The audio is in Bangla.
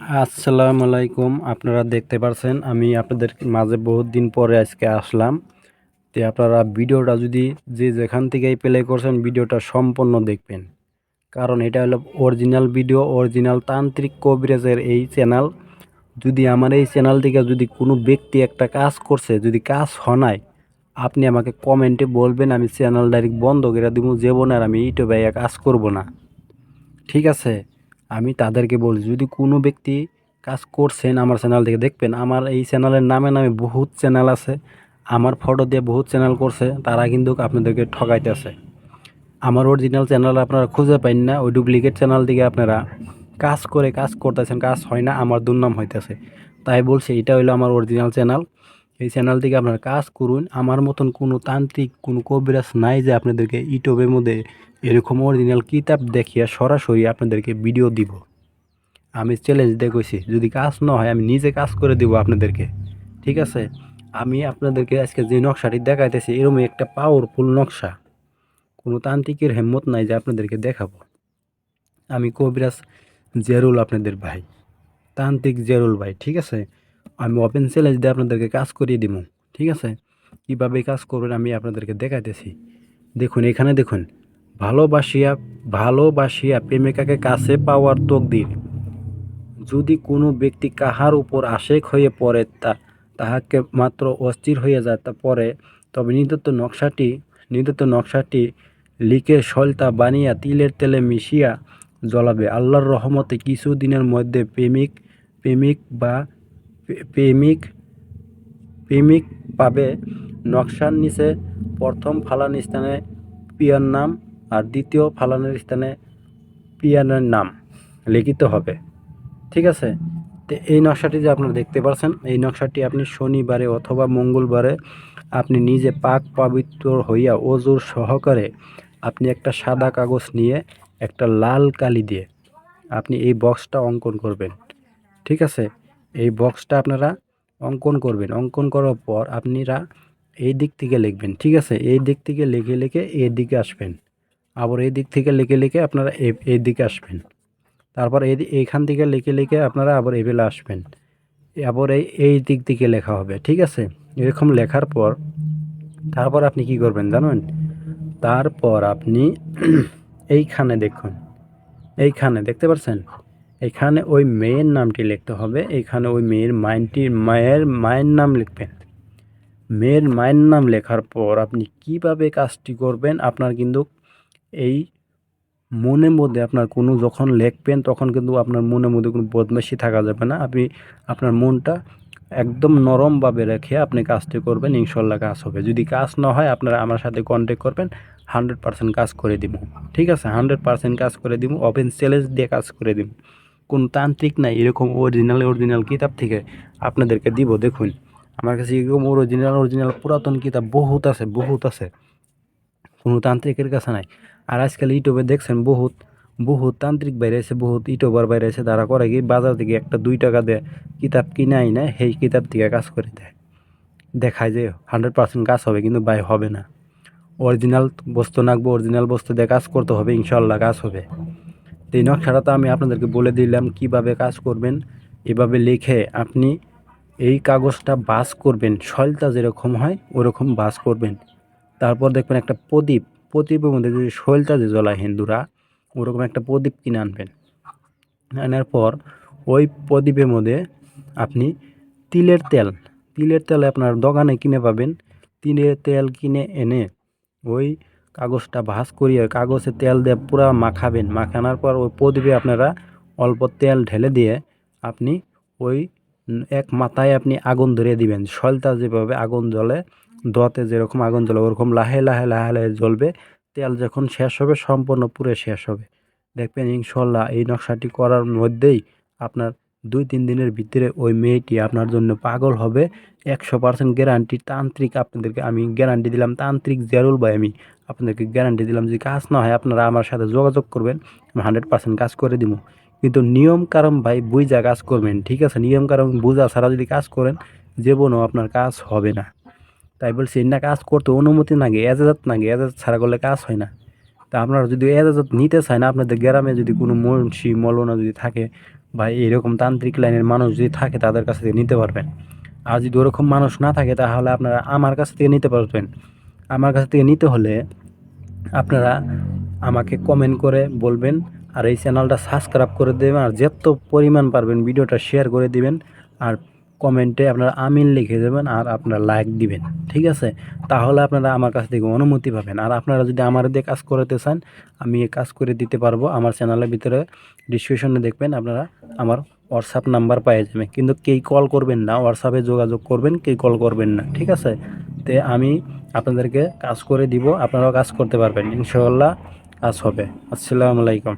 আসসালামু আলাইকুম। আপনারা দেখতে পারছেন, আমি আপনাদের মাঝে বহুত দিন পরে আজকে আসলাম। তো আপনারা ভিডিওটা যদি যে যেখান থেকেই প্লে করছেন, ভিডিওটা সম্পূর্ণ দেখবেন। কারণ এটা হলো অরিজিনাল ভিডিও অরিজিনাল তান্ত্রিক কবিরাজের এই চ্যানেল যদি আমার এই চ্যানেল থেকে যদি কোনো ব্যক্তি একটা কাজ করছে, যদি কাজ হনায়, আপনি আমাকে কমেন্টে বলবেন, আমি চ্যানেল ডাইরেক্ট বন্ধ করে দেবো দিব জীবনে আর আমি ইউটিউবে কাজ করব না। ঠিক আছে? আমি তাদেরকে বলি, যদি কোনো ব্যক্তি কাজ করছেন আমার চ্যানেল থেকে, দেখবেন আমার এই চ্যানেলের নামে নামে বহুত চ্যানেল আছে, আমার ফটো দিয়ে বহুত চ্যানেল করছে, তারা কিন্তু আপনাদেরকে ঠকাইতেছে। আমার অরিজিনাল চ্যানেল আপনারা খুঁজে পাইন না, ওই ডুপ্লিকেট চ্যানেল থেকে আপনারা কাজ করে, কাজ করতেছেন, কাজ হয় না, আমার দুর্নাম হইতেছে। তাই বলছি, এটা হলো আমার অরিজিনাল চ্যানেল এই চ্যানেল থেকে আপনারা কাজ করুন। আমার মতন কোনো তান্ত্রিক, কোনো কবিরাজ নাই যে আপনাদেরকে ইউটিউবের মধ্যে এরকম অরিজিনাল কিতাব দেখিয়া সরাসরি আপনাদেরকে ভিডিও দিব। আমি চ্যালেঞ্জ দেখেছি যদি কাজ না হয় আমি নিজে কাজ করে দিব আপনাদেরকে। ঠিক আছে? আমি আপনাদেরকে আজকে যে নকশাটি দেখাইতেছি এরকমই একটা পাওয়ারফুল নকশা। কোনো তান্ত্রিকের হেম্মত নাই যে আপনাদেরকে দেখাবো। আমি কবিরাজ জেরুল আপনাদের ভাই। তান্ত্রিক জেরুল ভাই, ঠিক আছে? আমি ওপেন চ্যালেঞ্জ দিয়ে আপনাদেরকে কাজ করিয়ে দিব ঠিক আছে? কীভাবে কাজ করবেন আমি আপনাদেরকে দেখাইতেছি। দেখুন, এখানে দেখুন, ভালোবাসিয়া ভালোবাসিয়া প্রেমিকাকে কাছে পাওয়ার তকদির। যদি কোনো ব্যক্তি কাহার উপর আশেক হয়ে পড়ে, তা, তাহাকে মাত্র অস্থির হয়ে যায়, তা পরে তবে নিদত্ত নকশাটি নিদত্ত নকশাটি লিখে সলতা বানিয়া তিলের তেলে মিশিয়া জ্বলাবে। আল্লাহর রহমতে কিছু দিনের মধ্যে প্রেমিক প্রেমিক বা প্রেমিক প্রেমিক পাবে নকশার নিচে প্রথম ফালান স্থানে পিয়ার নাম আর দ্বিতীয় ফালানের স্থানে পিয়ানের নাম লিখিত হবে। ঠিক আছে? তো এই নকশাটি যে আপনারা দেখতে পাচ্ছেন এই নকশাটি আপনি শনিবারে অথবা মঙ্গলবারে আপনি নিজে পাক পবিত্র হইয়া ওজোর সহকারে আপনি একটা সাদা কাগজ নিয়ে একটা লাল কালি দিয়ে আপনি এই বক্সটা অঙ্কন করবেন। ঠিক আছে? এই বক্সটা আপনারা অঙ্কন করবেন। অঙ্কন করার পর আপনারা এই দিক থেকে লিখবেন, ঠিক আছে? এই দিক থেকে লিখে লিখে এই দিকে আসবেন। আবার এই দিক থেকে লিখে লিখে আপনারা এই- দিকে আসবেন। তারপর এই এইখান থেকে লিখে লিখে আপনারা আবার এবেলা আসবেন। আবার এই এই দিক থেকে লেখা হবে, ঠিক আছে? এরকম লেখার পর তারপর আপনি কি করবেন জানেন? তারপর আপনি এইখানে দেখুন। এইখানে, দেখতে পাচ্ছেন এখানে ওই মেয়ের নামটি লিখতে হবে। এখানে ওই মেয়ের মাইনটির মায়ের মায়ের নাম লিখবেন। মেয়ের, মায়ের নাম লেখার পর আপনি কীভাবে কাজটি করবেন? আপনার কিন্তু এই মনের মধ্যে আপনার কোনো যখন লিখবেন, তখন কিন্তু আপনার মনের মধ্যে কোনো বদমাশি থাকা যাবে না। আপনি আপনার মনটা একদম নরমভাবে রেখে আপনি কাজটি করবেন। ইনশাল্লাহ কাজ হবে। যদি কাজ না হয়, আপনারা আমার সাথে কন্ট্যাক্ট করবেন। হান্ড্রেড পার্সেন্ট কাজ করে দিব। ঠিক আছে? হান্ড্রেড পার্সেন্ট কাজ করে দিব। ওপেন চ্যালেঞ্জ দিয়ে কাজ করে দিব। কোন তান্ত্রিক নাই, এরকম অরিজিনাল অরিজিনাল কিতাব থেকে আপনাদেরকে দিব, দেখুন। আমার কাছে এরকম অরিজিনাল অরিজিনাল পুরাতন কিতাব বহুত আছে বহুত আছে। কোনো তান্ত্রিকের কাছে নাই। আর আজকাল ইউটিউবে দেখছেন বহুত বহুত তান্ত্রিক বাইরে আছে, বহুত ইউটিউবার বাইরে আছে, তারা করে কি বাজার থেকে একটা দুই টাকা দেয়, কিতাব কিনে আই না সেই কিতাব থেকে কাজ করে দেয়। দেখায় যে হান্ড্রেড পার্সেন্ট কাজ হবে, কিন্তু বাই হবে না। অরিজিনাল বস্তু নাকবো অরিজিনাল বস্তু দিয়ে কাজ করতে হবে ইনশাল্লাহ কাজ হবে। তো এই নকশাটা তো আমি আপনাদেরকে বলে দিলাম কীভাবে কাজ করবেন। এভাবে লিখে আপনি এই কাগজটা বাস করবেন, সলতা যেরকম হয় ওরকম বাস করবেন। তারপর দেখবেন একটা প্রদীপ, প্রদীপের মধ্যে যদি শৈলটা যে জ্বলায় হিন্দুরা, ওরকম একটা প্রদীপ কিনে আনবেন। আনার পর ওই প্রদীপের মধ্যে আপনি তিলের তেল তিলের তেল আপনার দোকানে কিনে পাবেন। তিলের তেল কিনে এনে ওই কাগজটা ভাঁজ করিয়ে কাগজে তেল দিয়ে পুরা মাখাবেন। মাখানোর পর ওই প্রদীপে আপনারা অল্প তেল ঢেলে দিয়ে আপনি ওই এক মাথায় আপনি আগুন ধরিয়ে দিবেন। সলতা যেভাবে আগুন জ্বলে, দোয়াতে যেরকম আগুন জ্বলে, ওরকম লাহে লাহে লাহে লাহে জ্বলবে। তেল যখন শেষ হবে, সম্পূর্ণ পুরে শেষ হবে। দেখবেন ইনশাল্লাহ এই নকশাটি করার মধ্যেই আপনার দুই তিন দিনের ভিতরে ওই মেয়েটি আপনার জন্য পাগল হবে। একশো পার্সেন্ট গ্যারান্টি তান্ত্রিক আপনাদেরকে আমি গ্যারান্টি দিলাম। তান্ত্রিক জেরুল ভাই আমি। আপনাদেরকে গ্যারান্টি দিলাম যে কাজ না হয় আপনারা আমার সাথে যোগাযোগ করবেন, আমি হান্ড্রেড পার্সেন্ট কাজ করে দিব। কিন্তু নিয়ম কারণ ভাই বুঝা কাজ করবেন, ঠিক আছে? নিয়ম কারণ বুঝা ছাড়া যদি কাজ করেন, জীবনও আপনার কাজ হবে না। তাই বলছি, না কাজ করতে অনুমতি লাগে এজাজত লাগে এজাজত ছাড়া করলে কাজ হয় না। তা আপনারা যদি এজাজত নিতে চান আপনাদের গ্রামে যদি কোনো মুন্সি, মৌলানা যদি থাকে, বা এরকম তান্ত্রিক লাইনের মানুষ যদি থাকে, তাদের কাছ থেকে নিতে পারবেন। আর যদি ওরকম মানুষ না থাকে, তাহলে আপনারা আমার কাছ থেকে নিতে পারবেন। আমার কাছ থেকে নিতে হলে আপনারা আমাকে কমেন্ট করে বলবেন আর এই চ্যানেলটা সাবস্ক্রাইব করে দেবেন আর যত পরিমাণ পারবেন ভিডিওটা শেয়ার করে দিবেন আর কমেন্টে আপনারা আমিন লিখে দেবেন আর আপনারা লাইক দিবেন, ঠিক আছে? তাহলে আপনারা আমার কাছ থেকে অনুমতি পাবেন। আর আপনারা যদি আমার দিয়ে কাজ করাতে চান, আমি কাজ করে দিতে পারব। আমার চ্যানেলের ভিতরে ডিসক্রিপশনে দেখবেন আপনারা আমার হোয়াটসঅ্যাপ নাম্বার পাওয়া যাবে। কিন্তু কেই কল করবেন না হোয়াটসঅ্যাপে যোগাযোগ করবেন কেই কল করবেন না, ঠিক আছে? তে আমি আপনাদেরকে কাজ করে দিব, আপনারাও কাজ করতে পারবেন, ইনশাআল্লাহ কাজ হবে। আসসালামু আলাইকুম।